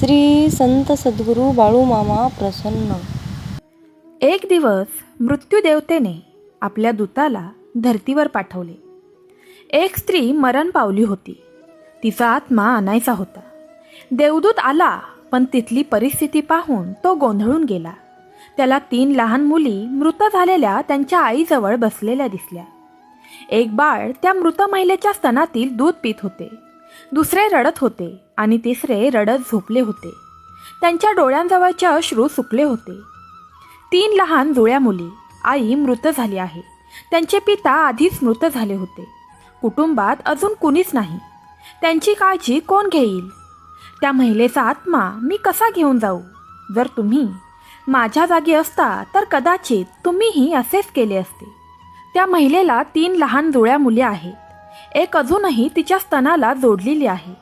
श्री संत सद्गुरू बाळूमामा प्रसन्न. एक दिवस मृत्यूदेवतेने आपल्या दूताला धर्तीवर पाठवले. एक स्त्री मरण पावली होती. तिचा आत्मा आणायचा होता. देवदूत आला पण तिथली परिस्थिती पाहून तो गोंधळून गेला. त्याला तीन लहान मुली मृत झालेल्या त्यांच्या आईजवळ बसलेल्या दिसल्या. एक बाळ त्या मृत महिलेच्या स्तनातील दूध पित होते. दुसरे रडत होते आणि तिसरे रडत झोपले होते. त्यांच्या डोळ्यांजवळचे अश्रू सुकले होते. तीन लहान जुळ्या मुली आई मृत झाली आहे. त्यांचे पिता आधीच मृत झाले होते. कुटुंबात अजून कुणीच नाही. त्यांची काळजी कोण घेईल? त्या महिलेचा आत्मा मी कसा घेऊन जाऊ? जर तुम्ही माझ्या जागी असता तर कदाचित तुम्हीही असेच केले असते. त्या महिलेला तीन लहान जुळ्या मुली आहेत एक अजूनही तिच्या स्तनाला जोडलेली आहे.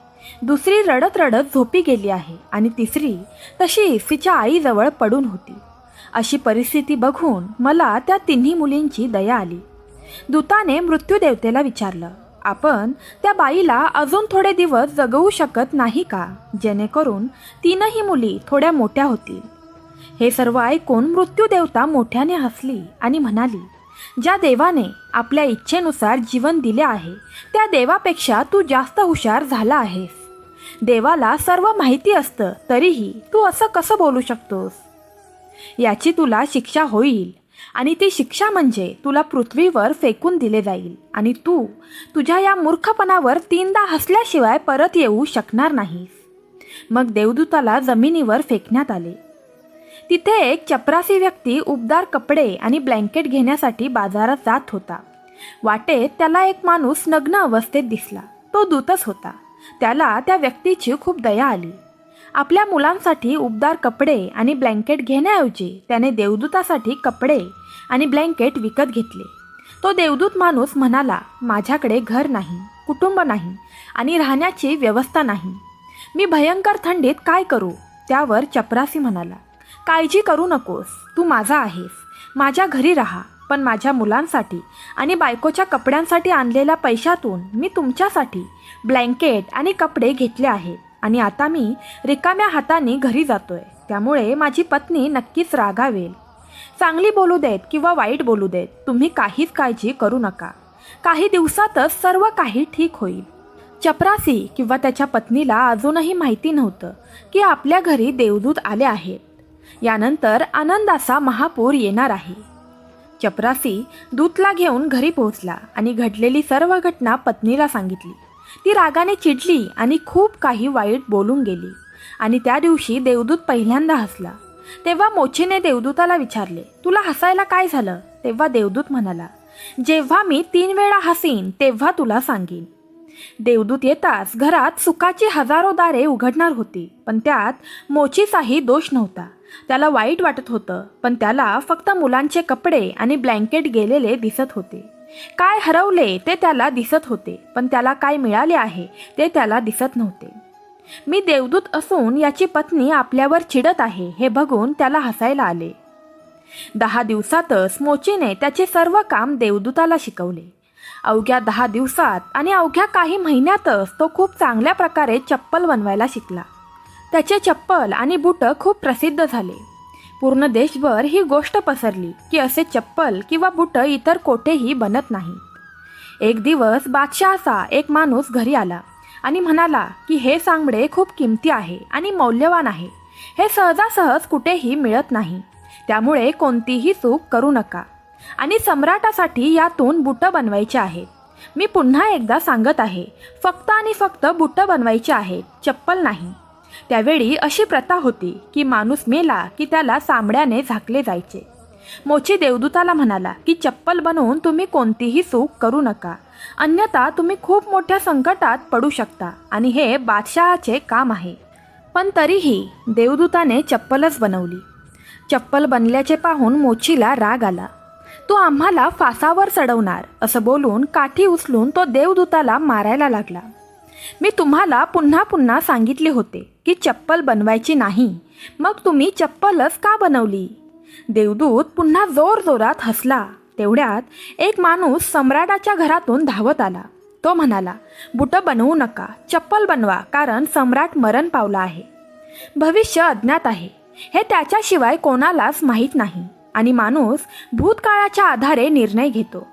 दुसरी रडत रडत झोपी गेली आहे आणि तिसरी तशीच तिच्या आईजवळ पडून होती. अशी परिस्थिती बघून मला त्या तिन्ही मुलींची दया आली. दूताने मृत्यूदेवतेला विचारलं आपण त्या बाईला अजून थोडे दिवस जगवू शकत नाही का? जेणेकरून तीनही मुली थोड्या मोठ्या होतील. हे सर्व ऐकून मृत्यूदेवता मोठ्याने हसली आणि म्हणाली ज्या देवाने आपल्या इच्छेनुसार जीवन दिले आहे त्या देवापेक्षा तू जास्त हुशार झाला आहेस. देवाला सर्व माहिती असतं तरीही तू असं कसं बोलू शकतोस? याची तुला शिक्षा होईल आणि ती शिक्षा म्हणजे तुला पृथ्वीवर फेकून दिले जाईल आणि तू तुझ्या या मूर्खपणावर तीनदा हसल्याशिवाय परत येऊ शकणार नाहीस. मग देवदूताला जमिनीवर फेकण्यात आले. तिथे एक चपरासी व्यक्ती उबदार कपडे आणि ब्लँकेट घेण्यासाठी बाजारात जात होता. वाटेत त्याला एक माणूस नग्न अवस्थेत दिसला. तो दूतच होता. त्याला त्या व्यक्तीची खूप दया आली. आपल्या मुलांसाठी उबदार कपडे आणि ब्लँकेट घेण्याऐवजी त्याने देवदूतासाठी कपडे आणि ब्लँकेट विकत घेतले. तो देवदूत माणूस म्हणाला माझ्याकडे घर नाही कुटुंब नाही आणि राहण्याची व्यवस्था नाही. मी भयंकर थंडीत काय करू? त्यावर चपरासी म्हणाला. काळजी करू नकोस. तू माझा आहेस. माझ्या घरी राहा पण माझ्या मुलांसाठी आणि बायकोच्या कपड्यांसाठी आणलेल्या पैशातून मी तुमच्यासाठी ब्लँकेट आणि कपडे घेतले आहेत आणि आता मी रिकाम्या हाताने घरी जातोय. त्यामुळे माझी पत्नी नक्कीच रागावेल. चांगली बोलू देत किंवा वाईट बोलू देत तुम्ही काहीच काळजी करू नका. काही दिवसातच सर्व काही ठीक होईल. चपरासी किंवा त्याच्या पत्नीला अजूनही माहिती नव्हतं की आपल्या घरी देवदूत आले आहेत. यानंतर आनंदाचा महापूर येणार आहे. चपरासी दूतला घेऊन घरी पोहोचला आणि घडलेली सर्व घटना पत्नीला सांगितली. ती रागाने चिडली आणि खूप काही वाईट बोलून गेली. आणि त्या दिवशी देवदूत पहिल्यांदा हसला. तेव्हा मोचीने देवदूताला विचारले तुला हसायला काय झालं? तेव्हा देवदूत म्हणाला जेव्हा मी तीन वेळा हसीन तेव्हा तुला सांगेन. देवदूत येताच घरात सुखाची हजारो दारे उघडणार होती पण त्यात मोचीचाही दोष नव्हता. त्याला वाईट वाटत होतं पण त्याला फक्त मुलांचे कपडे आणि ब्लँकेट गेलेले दिसत होते. काय हरवले ते त्याला दिसत होते पण त्याला काय मिळाले आहे ते त्याला दिसत नव्हते. मी देवदूत असून याची पत्नी आपल्यावर चिडत आहे हे बघून त्याला हसायला आले. दहा दिवसातच मोचीने त्याचे सर्व काम देवदूताला शिकवले. अवघ्या दहा दिवसात आणि अवघ्या काही महिन्यातच तो खूप चांगल्या प्रकारे चप्पल बनवायला शिकला. त्याचे चप्पल आणि बुटं खूप प्रसिद्ध झाले. पूर्ण देशभर ही गोष्ट पसरली की असे चप्पल किंवा बुटं इतर कोठेही बनत नाही. एक दिवस बादशहाचा एक माणूस घरी आला आणि म्हणाला की हे सांगडे खूप किमती आहे आणि मौल्यवान आहे. हे सहजासहज कुठेही मिळत नाही. त्यामुळे कोणतीही चूक करू नका. आणि सम्राटासाठी यातून बुटं बनवायचे आहेत मी पुन्हा एकदा सांगत आहे फक्त आणि फक्त बुटं बनवायचे आहेत चप्पल नाही. त्यावेळी अशी प्रथा होती की माणूस मेला की त्याला चांबड्याने झाकले जायचे. मोची देवदूताला म्हणाला की चप्पल बनवून तुम्ही कोणतीही चूक करू नका. अन्यथा तुम्ही खूप मोठ्या संकटात पडू शकता आणि हे बादशहाचे काम आहे. पण तरीही देवदूताने चप्पलच बनवली. चप्पल बनल्याचे पाहून मोचीला राग आला. तो आम्हाला फासावर चढवणार असं बोलून काठी उचलून तो देवदूताला मारायला लागला. मी तुम्हाला पुन्हा पुन्हा सांगितले होते की चप्पल बनवायची नाही. मग तुम्ही चप्पलच का बनवली? देवदूत पुन्हा जोरजोरात हसला. तेवढ्यात एक माणूस सम्राटाच्या घरातून धावत आला. तो म्हणाला बुटं बनवू नका चप्पल बनवा कारण सम्राट मरण पावला आहे. भविष्य अज्ञात आहे. हे त्याच्याशिवाय कोणालाच माहीत नाही. आणि माणूस भूतकाळाच्या आधारे निर्णय घेतो.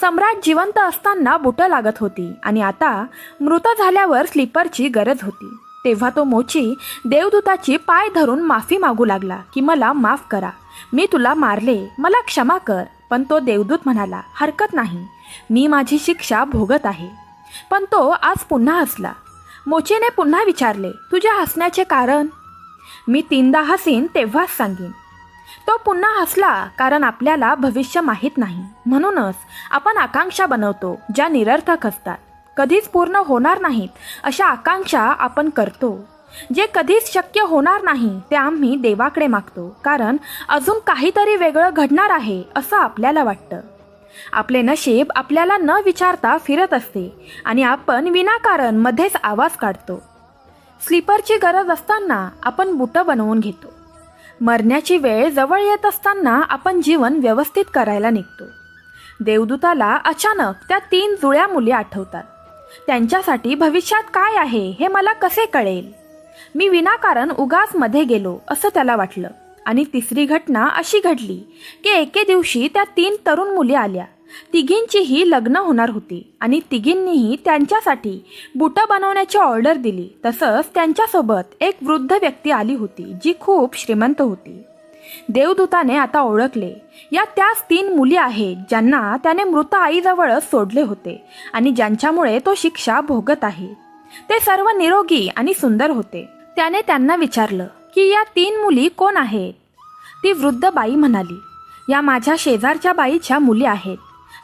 सम्राट जिवंत असताना बुटं लागत होती आणि आता मृत झाल्यावर स्लीपरची गरज होती. तेव्हा तो मोची देवदूताची पाय धरून माफी मागू लागला की मला माफ करा. मी तुला मारले मला क्षमा कर. पण तो देवदूत म्हणाला हरकत नाही. मी माझी शिक्षा भोगत आहे. पण तो आज पुन्हा हसला. मोचीने पुन्हा विचारले तुझ्या हसण्याचे कारण? मी तीनदा हसीन तेव्हाच सांगेन. तो पुन्हा हसला कारण आपल्याला भविष्य माहीत नाही. म्हणूनच आपण आकांक्षा बनवतो ज्या निरर्थक असतात. कधीच पूर्ण होणार नाहीत अशा आकांक्षा आपण करतो. जे कधीच शक्य होणार नाही ते आम्ही देवाकडे मागतो. कारण अजून काहीतरी वेगळं घडणार आहे असं आपल्याला वाटतं. आपले नशीब आपल्याला न विचारता फिरत असते आणि आपण विनाकारण मध्येच आवाज काढतो. स्लीपरची गरज असताना आपण बुटं बनवून घेतो. मरण्याची वेळ जवळ येत असताना आपण जीवन व्यवस्थित करायला निघतो. देवदूताला अचानक त्या तीन जुळ्या मुली आठवतात. त्यांच्यासाठी भविष्यात काय आहे हे मला कसे कळेल? मी विनाकारण उगाच मध्ये गेलो असं त्याला वाटलं. आणि तिसरी घटना अशी घडली की एके दिवशी त्या तीन तरुण मुली आल्या. तिघींचीही लग्न होणार होती आणि तिघींनीही त्यांच्यासाठी बुटं बनवण्याची ऑर्डर दिली. तसंच त्यांच्यासोबत एक वृद्ध व्यक्ती आली होती जी खूप श्रीमंत होती. देवदूताने आता ओळखले. या त्याच तीन मुली आहेत ज्यांना त्याने मृत आईजवळच सोडले होते आणि ज्यांच्यामुळे तो शिक्षा भोगत आहे. ते सर्व निरोगी आणि सुंदर होते. त्याने त्यांना विचारलं की या तीन मुली कोण आहेत? ती वृद्ध बाई म्हणाली या माझ्या शेजारच्या बाईच्या मुली आहेत.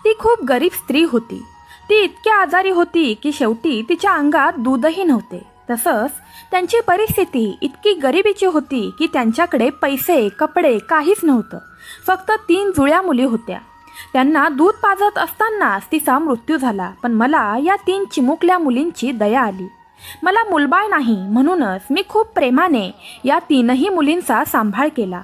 ती खूप गरीब स्त्री होती. ती इतकी आजारी होती की शेवटी तिच्या अंगात दूधही नव्हते. तसंच त्यांची परिस्थिती इतकी गरिबीची होती की त्यांच्याकडे पैसे कपडे काहीच नव्हतं. फक्त तीन जुळ्या मुली होत्या. त्यांना दूध पाजत असतानाच तिचा मृत्यू झाला पण मला या तीन चिमुकल्या मुलींची दया आली. मला मुलबाळ नाही म्हणूनच मी खूप प्रेमाने या तीनही मुलींचा सांभाळ केला.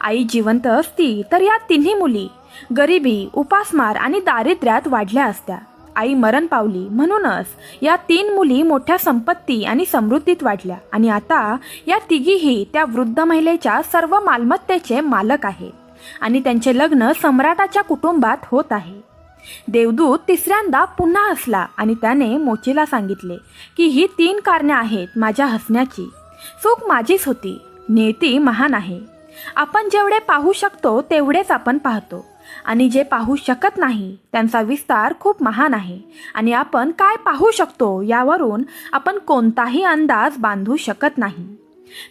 आई जिवंत असती तर या तिन्ही मुली गरिबी उपासमार आणि दारिद्र्यात वाढल्या असत्या. आई मरण पावली म्हणूनच या तीन मुली मोठ्या संपत्ती आणि समृद्धीत वाढल्या आणि आता या तिघीही त्या वृद्ध महिलेच्या सर्व मालमत्तेचे मालक आहेत आणि त्यांचे लग्न सम्राटाच्या कुटुंबात होत आहे. देवदूत तिसऱ्यांदा पुन्हा हसला आणि त्याने मोचीला सांगितले की ही तीन कारणे आहेत माझ्या हसण्याची. चूक माझीच होती. नेती महान आहे. आपण जेवढे पाहू शकतो तेवढेच आपण पाहतो. आणि जे पाहू शकत नाही त्यांचा विस्तार खूप महान आहे. आणि आपण काय पाहू शकतो यावरून आपण कोणताही अंदाज बांधू शकत नाही.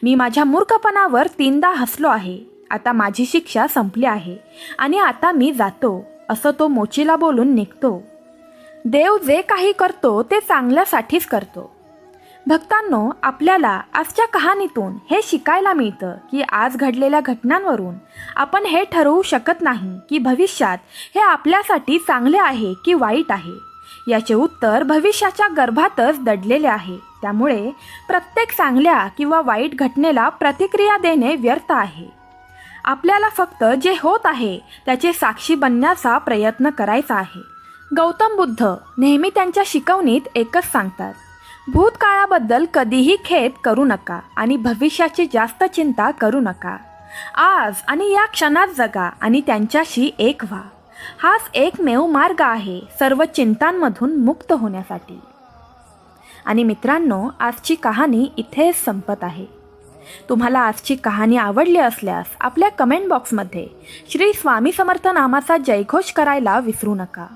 मी माझ्या मूर्खपणावर तीनदा हसलो आहे. आता माझी शिक्षा संपली आहे. आणि आता मी जातो. असं तो मोचीला बोलून निघतो. देव जे काही करतो ते चांगल्यासाठीच करतो. भक्तांनो आपल्याला आजच्या कहाणीतून हे शिकायला मिळतं की आज घडलेल्या घटनांवरून आपण हे ठरवू शकत नाही की भविष्यात हे आपल्यासाठी चांगले आहे की वाईट आहे. याचे उत्तर भविष्याच्या गर्भातच दडलेले आहे. त्यामुळे प्रत्येक चांगल्या किंवा वाईट घटनेला प्रतिक्रिया देणे व्यर्थ आहे. आपल्याला फक्त जे होत आहे त्याचे साक्षी बनण्याचा प्रयत्न करायचा आहे. गौतम बुद्ध नेहमी त्यांच्या शिकवणीत एकच सांगतात. भूतकाळाबद्दल कधीही खेद करू नका आणि भविष्याची जास्त चिंता करू नका. आज आणि या क्षणात जगा आणि त्यांच्याशी एक व्हा. हाच एकमेव मार्ग आहे सर्व चिंतांमधून मुक्त होण्यासाठी. आणि मित्रांनो आजची कहाणी इथेच संपत आहे. तुम्हाला आजची कहाणी आवडली असल्यास आपल्या कमेंट बॉक्समध्ये श्री स्वामी समर्थ नामाचा जयघोष करायला विसरू नका.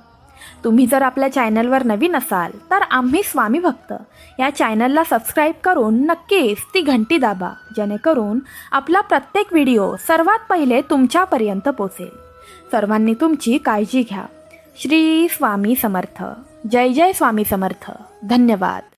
तुम्ही जर आपल्या चॅनलवर नवीन असाल तर आम्ही स्वामी भक्त. या चॅनलला सबस्क्राईब करून नक्कीच ती घंटी दाबा जेणेकरून आपला प्रत्येक व्हिडिओ सर्वात पहिले तुमच्यापर्यंत पोचेल. सर्वांनी तुमची काळजी घ्या. श्री स्वामी समर्थ. जय जय स्वामी समर्थ. धन्यवाद.